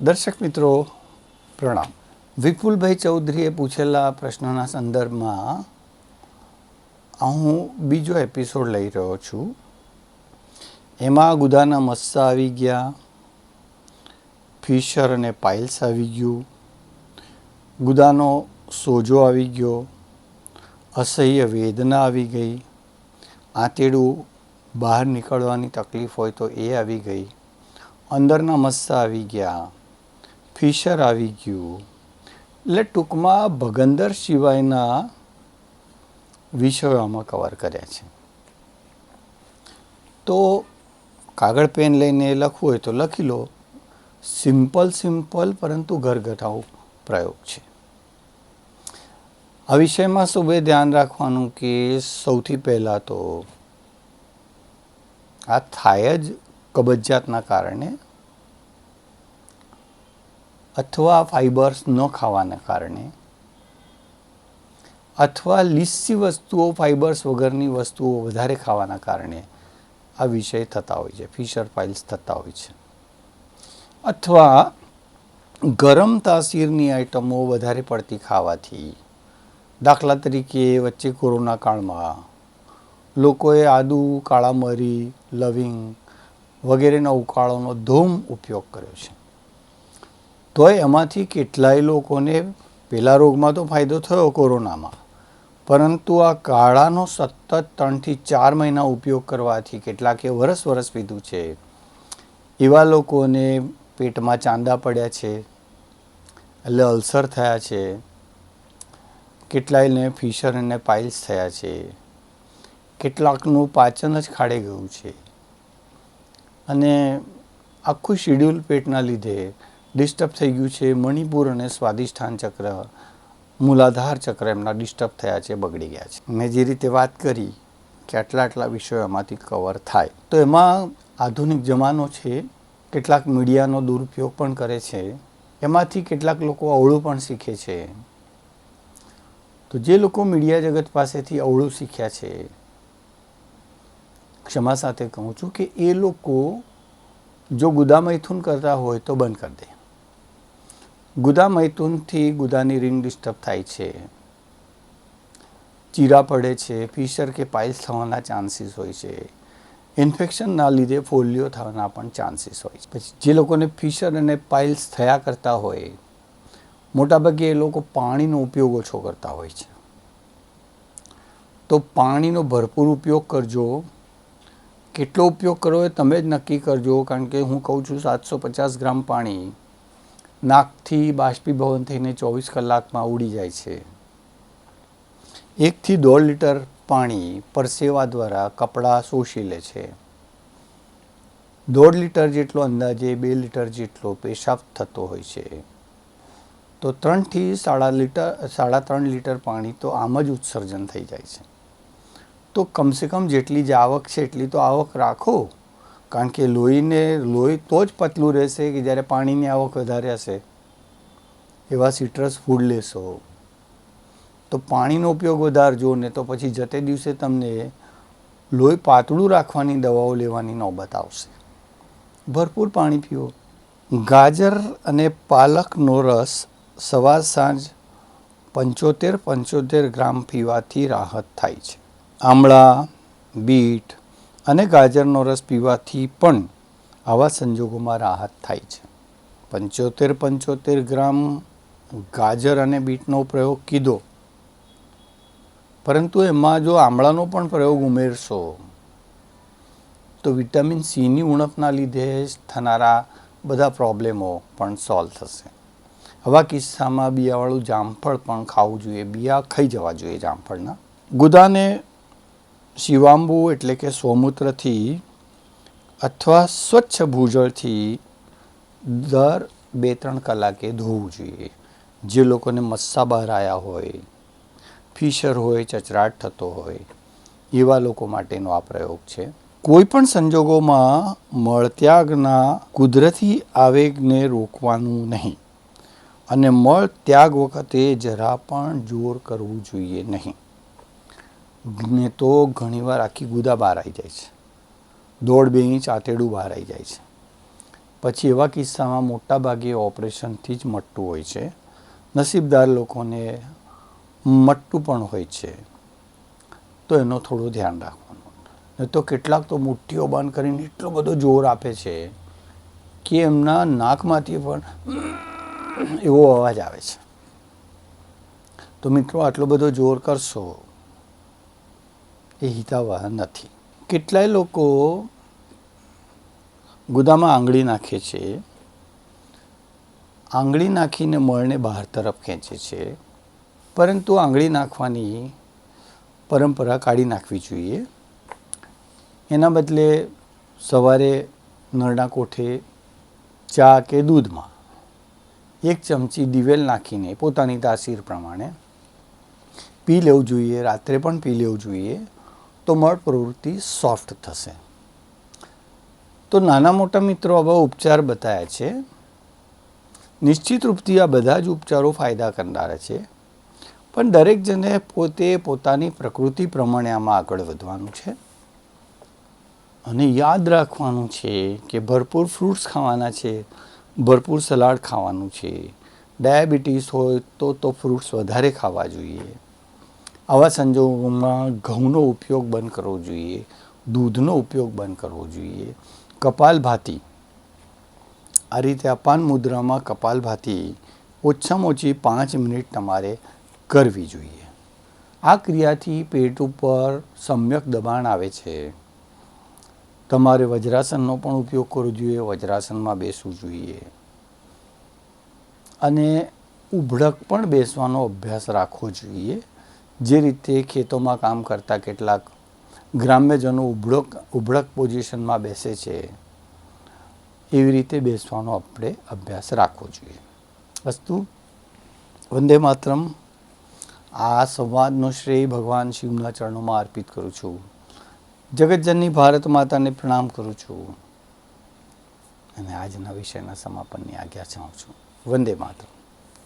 દર્શક મિત્રો, પ્રણામ. વિપુલભાઈ ચૌધરીએ પૂછેલા પ્રશ્નના સંદર્ભમાં હું બીજો એપિસોડ લઈ રહ્યો છું. એમાં ગુદાના મસ્સા આવી ગયા, ફિશર અને પાઇલ્સ આવી ગયું, ગુદાનો સોજો આવી ગયો, અસહ્ય વેદના આવી ગઈ, આંતેડું બહાર નીકળવાની તકલીફ હોય તો એ આવી ગઈ, અંદરના મસ્સા આવી ગયા ફિશર આવી ગયું. એટલે ટૂંકમાં ભગંદર સિવાયના વિષયો આમાં કવર કર્યા છે. તો કાગળ પેન લઈને લખવું હોય તો લખી લો. સિમ્પલ સિમ્પલ, પરંતુ ઘરગથાઉ પ્રયોગ છે. આ વિષયમાં સૌએ ધ્યાન રાખવાનું કે સૌથી પહેલાં તો આ થાય જ કબજિયાતના કારણે અથવા ફાઇબર્સ ન ખાવાના કારણે, અથવા લીસી વસ્તુઓ ફાઇબર્સ વગરની વસ્તુઓ વધારે ખાવાના કારણે આ વિષય થતા હોય છે, ફિશર પાઇલ્સ થતા હોય છે. અથવા ગરમ તાસીરની આઇટમો વધારે પડતી ખાવાથી, દાખલા તરીકે વચ્ચે કોરોના કાળમાં લોકોએ આદુ, કાળા મરી, લવિંગ વગેરેના ઉકાળોનો ધૂમ ઉપયોગ કર્યો છે. તોય એમાંથી કેટલાય લોકોને પેલા રોગમાં તો ફાયદો થયો કોરોનામાં. પરંતુ આ કાળાનો સતત ત્રણથી ચાર મહિના ઉપયોગ કરવાથી કેટલાકે વરસ વરસ પીધું છે. એવા લોકોને પેટમાં ચાંદા પડ્યા છે, એટલે અલ્સર થયા છે, કેટલાયને ફિશર અને પાઇલ્સ થયા છે, કેટલાકનું પાચન જ ખાડે ગયું છે. અને આખું શિડ્યુલ પેટના લીધે ડિસ્ટર્બ થઈ ગયું છે, મણિપુર અને સ્વાદિષ્ઠાન ચક્ર, મૂલાધાર ચક્ર એમના ડિસ્ટર્બ થયા છે, બગડી ગયા છે. મેં જે રીતે વાત કરી કે આટલા આટલા વિષયો એમાંથી કવર થાય. તો એમાં આધુનિક જમાનો છે, કેટલાક મીડિયાનો દુરુપયોગ પણ કરે છે, એમાંથી કેટલાક લોકો અવળું પણ શીખે છે. તો જે લોકો મીડિયા જગત પાસેથી અવળું શીખ્યા છે, ક્ષમા સાથે કહું છું કે એ લોકો જો ગુદામૈથુન કરતા હોય તો બંધ કરી દે. ગુદા મૈથુનથી ગુદાની રિંગ ડિસ્ટર્બ થાય છે. ચીરા પડે છે, ફિશર કે પાઇલ્સ થવાના ચાન્સીસ હોય છે. ઇન્ફેક્શનના લીધે ફોલિયો થવાના પણ ચાન્સીસ હોય છે. પછી જે લોકોને ફિશર અને પાઇલ્સ થયા કરતા હોય, મોટાભાગે એ લોકો પાણીનો ઉપયોગ ઓછો કરતા હોય છે. તો પાણીનો ભરપૂર ઉપયોગ કરજો. કેટલો ઉપયોગ કરવો એ તમે જ નક્કી કરજો, કારણ કે હું કહું છું સાતસો પચાસ ગ્રામ પાણી નાકથી બાષ્પીભવન થઈને ચોવીસ કલાકમાં ઉડી જાય છે. એકથી દોઢ લીટર પાણી પરસેવા દ્વારા કપડાં શોષી લે છે. દોઢ લીટર જેટલો અંદાજે બે લીટર જેટલો પેશાબ થતો હોય છે. તો ત્રણથી સાડા લીટર, સાડા ત્રણ લીટર પાણી તો આમ જ ઉત્સર્જન થઈ જાય છે. તો કમસે કમ જેટલી જ આવક છે એટલી તો આવક રાખો. કારણ કે લોહીને, લોહી તો જ પતલું રહેશે કે જ્યારે પાણીની આવક વધારે હશે, એવા સિટ્રસ ફૂડ લેશો. તો પાણીનો ઉપયોગ વધારજો ને તો પછી જતે દિવસે તમને લોહી પાતળું રાખવાની દવાઓ લેવાની નોબત આવશે. ભરપૂર પાણી પીવો ગાજર અને પાલકનો રસ સવાર સાંજ પંચોતેર પંચોતેર ગ્રામ પીવાથી રાહત થાય છે. આમળા, બીટ અને ગાજરનો રસ પીવાથી પણ આવા સંજોગોમાં રાહત થાય છે. પંચોતેર પંચોતેર ગ્રામ ગાજર અને બીટનો પ્રયોગ કીધો. પરંતુ એમાં જો આમળાનો પણ પ્રયોગ ઉમેરશો, તો વિટામિન સીની ઉણપના લીધે થનારા બધા પ્રોબ્લેમો પણ સોલ્વ થશે. આવા કિસ્સામાં બિયાવાળું જામફળ પણ ખાવું જોઈએ. બિયા ખાઈ જવા જોઈએ જામફળના. ગુદાને શિવાંબુ એટલે કે સ્વમૂત્રથી અથવા સ્વચ્છ ભૂજળથી દર બે ત્રણ કલાકે ધોવું જોઈએ. જે લોકોને મસ્સા બહાર આવ્યા હોય, ફિશર હોય, ચચરાટ થતો હોય, એવા લોકો માટેનો આ પ્રયોગ છે. કોઈપણ સંજોગોમાં મળત્યાગના કુદરતી આવેગને રોકવાનું નહીં. અને મળ ત્યાગ વખતે જરા પણ જોર કરવું જોઈએ નહીં. ને તો ઘણીવાર આખી ગુદા બહાર આવી જાય છે. દોઢ બે ઇંચ આંતેડું બહાર આવી જાય છે. પછી એવા કિસ્સામાં મોટા ભાગે ઓપરેશનથી જ મટતું હોય છે. નસીબદાર લોકોને મટતું પણ હોય છે. તો એનો થોડું ધ્યાન રાખવાનું. નહીં તો કેટલાક તો મુઠ્ઠીઓ બંધ કરીને એટલો બધો જોર આપે છે કે એમના નાકમાંથી પણ એવો અવાજ આવે છે. તો મિત્રો આટલો બધો જોર કરશો એ હિતાવહ નથી. કેટલાય લોકો ગુદામાં આંગળી નાખે છે. આંગળી નાખીને મળને બહાર તરફ ખેંચે છે. પરંતુ આંગળી નાખવાની પરંપરા કાઢી નાખવી જોઈએ. એના બદલે સવારે નળના કોઠે ચા કે દૂધમાં એક ચમચી દિવેલ નાખીને પોતાની તાસીર પ્રમાણે પી લેવું જોઈએ, રાત્રે પણ પી લેવું જોઈએ. તો મળ પ્રવૃત્તિ સોફ્ટ થશે. તો નાના મોટા મિત્રો આવા ઉપચાર બતાવ્યા છે. નિશ્ચિત રૂપથી આ બધા જ ઉપચારો ફાયદા કરનારા છે. પણ દરેક જણે પોતે પોતાની પ્રકૃતિ પ્રમાણે આમાં આગળ વધવાનું છે. અને યાદ રાખવાનું છે કે ભરપૂર ફ્રૂટ્સ ખાવાના છે, ભરપૂર સલાડ ખાવાનું છે. ડાયાબિટીસ હોય તો તો ફ્રૂટ્સ વધારે ખાવા જોઈએ. આવા સંજોગોમાં ઘઉંનો ઉપયોગ બંધ કરવો જોઈએ, દૂધનો ઉપયોગ બંધ કરવો જોઈએ કપાલભાતી આ રીતે અપાન મુદ્રામાં કપાલભાતી ઓછામાં ઓછી પાંચ મિનિટ તમારે કરવી જોઈએ. આ ક્રિયાથી પેટ ઉપર સમ્યક દબાણ આવે છે. તમારે વજ્રાસનનો પણ ઉપયોગ કરવો જોઈએ, વજ્રાસનમાં બેસવું જોઈએ. અને ઉભડક પણ બેસવાનો અભ્યાસ રાખવો જોઈએ. જે રીતે ખેતોમાં કામ કરતા કેટલાક ગ્રામ્યજનો ઉભડક ઉભડક પોઝિશનમાં બેસે છે, એવી રીતે બેસવાનો આપણે અભ્યાસ રાખવો જોઈએ. વસ્તુ વંદે માતરમ. આ સંવાદનો શ્રેય ભગવાન શિવના ચરણોમાં અર્પિત કરું છું. જગતજનની ભારત માતાને પ્રણામ કરું છું. અને આજના વિષયના સમાપનની આજ્ઞા ચાહું છું. વંદે માતરમ.